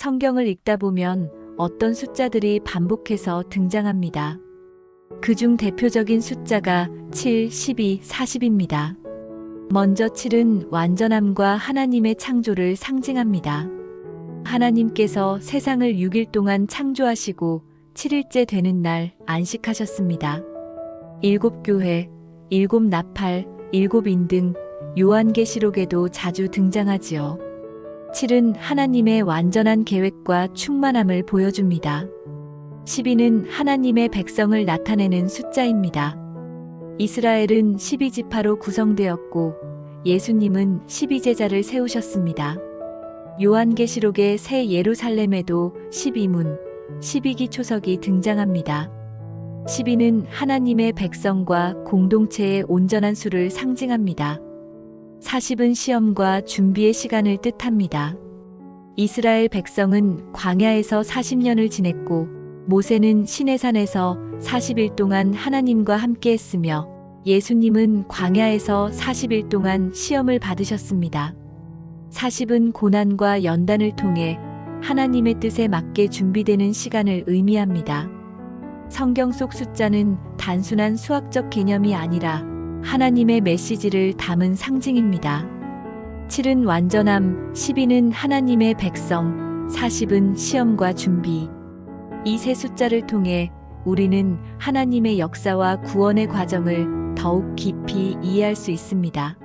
성경을 읽다 보면 어떤 숫자들이 반복해서 등장합니다. 그중 대표적인 숫자가 7, 12, 40입니다. 먼저 7은 완전함과 하나님의 창조를 상징합니다. 하나님께서 세상을 6일 동안 창조하시고 7일째 되는 날 안식하셨습니다. 일곱 교회, 일곱 나팔, 일곱 인등, 요한계시록에도 자주 등장하지요. 7은 하나님의 완전한 계획과 충만함을 보여줍니다. 12는 하나님의 백성을 나타내는 숫자입니다. 이스라엘은 12지파로 구성되었고 예수님은 12제자를 세우셨습니다. 요한계시록의 새 예루살렘에도 12문, 12기 초석이 등장합니다. 12는 하나님의 백성과 공동체의 온전한 수를 상징합니다. 40은 시험과 준비의 시간을 뜻합니다. 이스라엘 백성은 광야에서 40년을 지냈고 모세는 시내산에서 40일 동안 하나님과 함께 했으며 예수님은 광야에서 40일 동안 시험을 받으셨습니다. 40은 고난과 연단을 통해 하나님의 뜻에 맞게 준비되는 시간을 의미합니다. 성경 속 숫자는 단순한 수학적 개념이 아니라 하나님의 메시지를 담은 상징입니다. 7은 완전함, 12는 하나님의 백성, 40은 시험과 준비. 이 세 숫자를 통해 우리는 하나님의 역사와 구원의 과정을 더욱 깊이 이해할 수 있습니다.